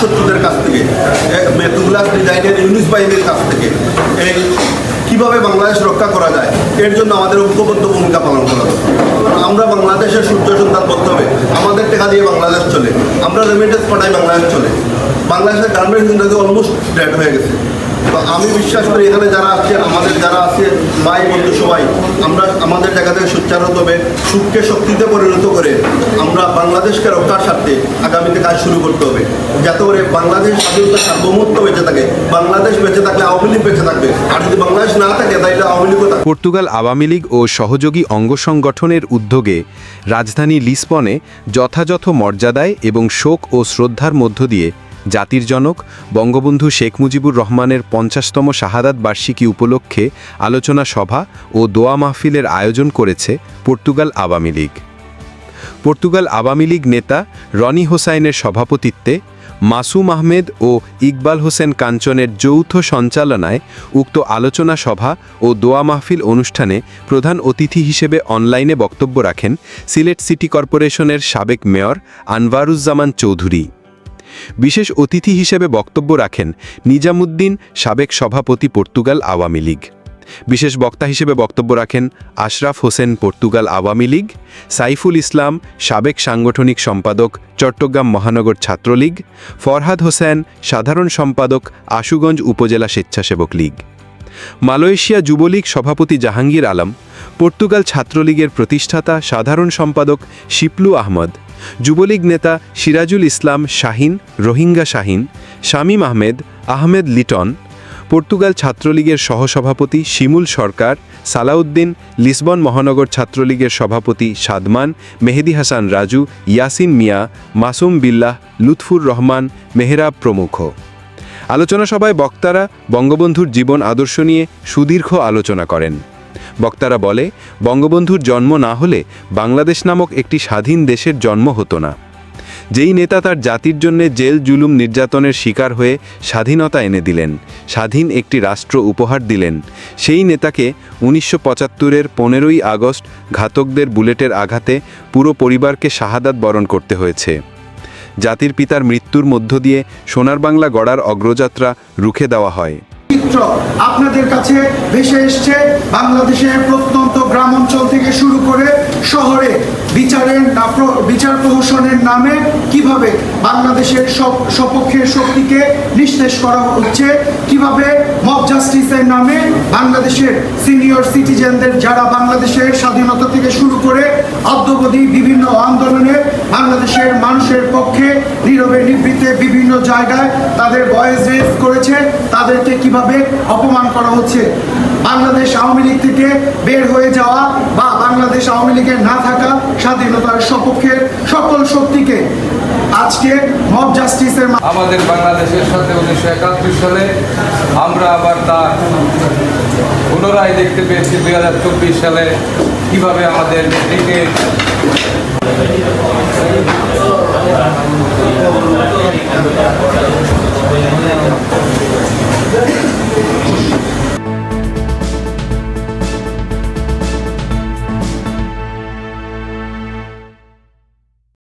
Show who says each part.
Speaker 1: শত্রুদের কাছ থেকে তুগলাস ডিজাইনের ইউনিস বাহিনীর কাছ থেকে, এই কীভাবে বাংলাদেশ রক্ষা করা যায়, এর জন্য আমাদের ঐক্যবদ্ধ ভূমিকা পালন করা আমরা বাংলাদেশের সূর্য সন্তান করতে হবে, আমাদের টাকা দিয়ে বাংলাদেশ চলে, আমরা রেমিটেন্স পাঠাই বাংলাদেশ চলে। বাংলাদেশের গার্মেন্টস ইন্ডাস্ট্রি অলমোস্ট ডেড হয়ে গেছে। তো আমি বিশ্বাস করি এখানে যারা আছে আমাদের যারা আছে ভাই, বন্ধু সবাই, আমরা আমাদের জায়গা থেকে সোচ্চার হতে হবে সুখকে শক্তিতে পরিণত করে আমরা বাংলাদেশকে রক্ষার স্বার্থে আগামীতে কাজ শুরু করতে হবে। যাতে করে বাংলাদেশ স্বাধীনতা সার্বভৌমত্ব বেঁচে থাকে, বাংলাদেশ বেঁচে থাকলে আওয়ামী লীগ বেঁচে থাকবে। আর যদি বাংলাদেশ না থাকে, তাহলে আওয়ামী লীগও
Speaker 2: পর্তুগাল আওয়ামী লীগ ও সহযোগী অঙ্গ সংগঠনের উদ্যোগে রাজধানী লিসবনে যথাযথ মর্যাদায় এবং শোক ও শ্রদ্ধার মধ্য দিয়ে জাতির জনক, বঙ্গবন্ধু শেখ মুজিবুর রহমানের পঞ্চাশতম শাহাদাত বার্ষিকী উপলক্ষে আলোচনা সভা ও দোয়া মাহফিলের আয়োজন করেছে পর্তুগাল আওয়ামী লীগ। পর্তুগাল আওয়ামী লীগ নেতা রনি হোসাইনের সভাপতিত্বে মাসুম আহমেদ ও ইকবাল হোসেন কাঞ্চনের যৌথ সঞ্চালনায় উক্ত আলোচনা সভা ও দোয়া মাহফিল অনুষ্ঠানে প্রধান অতিথি হিসেবে অনলাইনে বক্তব্য রাখেন সিলেট সিটি কর্পোরেশনের সাবেক মেয়র আনভারুজ্জামান চৌধুরী। বিশেষ অতিথি হিসেবে বক্তব্য রাখেন নিজামুদ্দিন, সাবেক সভাপতি পর্তুগাল আওয়ামী লীগ। বিশেষ বক্তা হিসেবে বক্তব্য রাখেন আশরাফ হোসেন, পর্তুগাল আওয়ামী লীগ। সাইফুল ইসলাম, সাবেক সাংগঠনিক সম্পাদক, চট্টগ্রাম মহানগর ছাত্রলীগ। ফরহাদ হোসেন, সাধারণ সম্পাদক, আশুগঞ্জ উপজেলা স্বেচ্ছাসেবক লীগ। মালয়েশিয়া যুবলীগ সভাপতি জাহাঙ্গীর আলম, পর্তুগাল ছাত্রলীগের প্রতিষ্ঠাতা, সাধারণ সম্পাদক শিপলু আহমদ। যুবলীগ নেতা সিরাজুল ইসলাম শাহিন, রোহিঙ্গা শাহিন, শামীম আহমেদ আহমেদ লিটন, পর্তুগাল ছাত্রলীগের সহসভাপতি শিমুল সরকার, সালাউদ্দিন লিসবন মহানগর ছাত্রলীগের সভাপতি সাদমান, মেহেদি হাসান রাজু, ইয়াসিন মিয়া, মাসুম বিল্লাহ, লুৎফুর রহমান, মেহরাব প্রমুখ। আলোচনা সভায় বক্তারা বঙ্গবন্ধুর জীবন আদর্শ নিয়ে সুদীর্ঘ আলোচনা করেন। বক্তারা বলে, বঙ্গবন্ধুর জন্ম না হলে বাংলাদেশ নামক একটি স্বাধীন দেশের জন্ম হতো না। যেই নেতা তার জাতির জন্য জেল জুলুম নির্যাতনের শিকার হয়ে স্বাধীনতা এনে দিলেন, স্বাধীন একটি রাষ্ট্র উপহার দিলেন, সেই নেতাকে উনিশশো পঁচাত্তরের পনেরোই আগস্ট ঘাতকদের বুলেটের আঘাতে পুরো পরিবারকে শাহাদাত বরণ করতে হয়েছে। জাতির পিতার মৃত্যুর মধ্য দিয়ে সোনার বাংলা গড়ার অগ্রযাত্রা রুখে দেওয়া হয়।
Speaker 3: চিত্র আপনাদের কাছে ভেসে এসছে বাংলাদেশের প্রত্যন্ত গ্রাম অঞ্চল থেকে শুরু করে শহরে। বিচার প্রহসনের নামে কীভাবে বাংলাদেশের সপক্ষের শক্তিকে নিঃশেষ করা হচ্ছে, কীভাবে মব জাস্টিসের নামে বাংলাদেশের সিনিয়র সিটিজেনদের যারা বাংলাদেশের স্বাধীনতা থেকে শুরু করে অদ্যবধি বিভিন্ন আন্দোলনে বাংলাদেশের মানুষের পক্ষে নীরবে নিবৃত্তে বিভিন্ন জায়গায় তাদের ভয়েস রেজ করেছে, তাদেরকে কীভাবে অপমান করা হচ্ছে? বাংলাদেশ আওয়ামী লীগ থেকে বের হয়ে যাওয়া বা বাংলাদেশ আওয়ামী লীগের না থাকা স্বাধীনতার সপক্ষের সকল শক্তিকে আজকে মব জাস্টিসের
Speaker 4: আমাদের বাংলাদেশের সাথে উনিশশো একাত্তর সালে আমরা আবার তার পুনরায় দেখতে পেয়েছি দুই হাজার চব্বিশ সালে কীভাবে আমাদের নেত্রীকে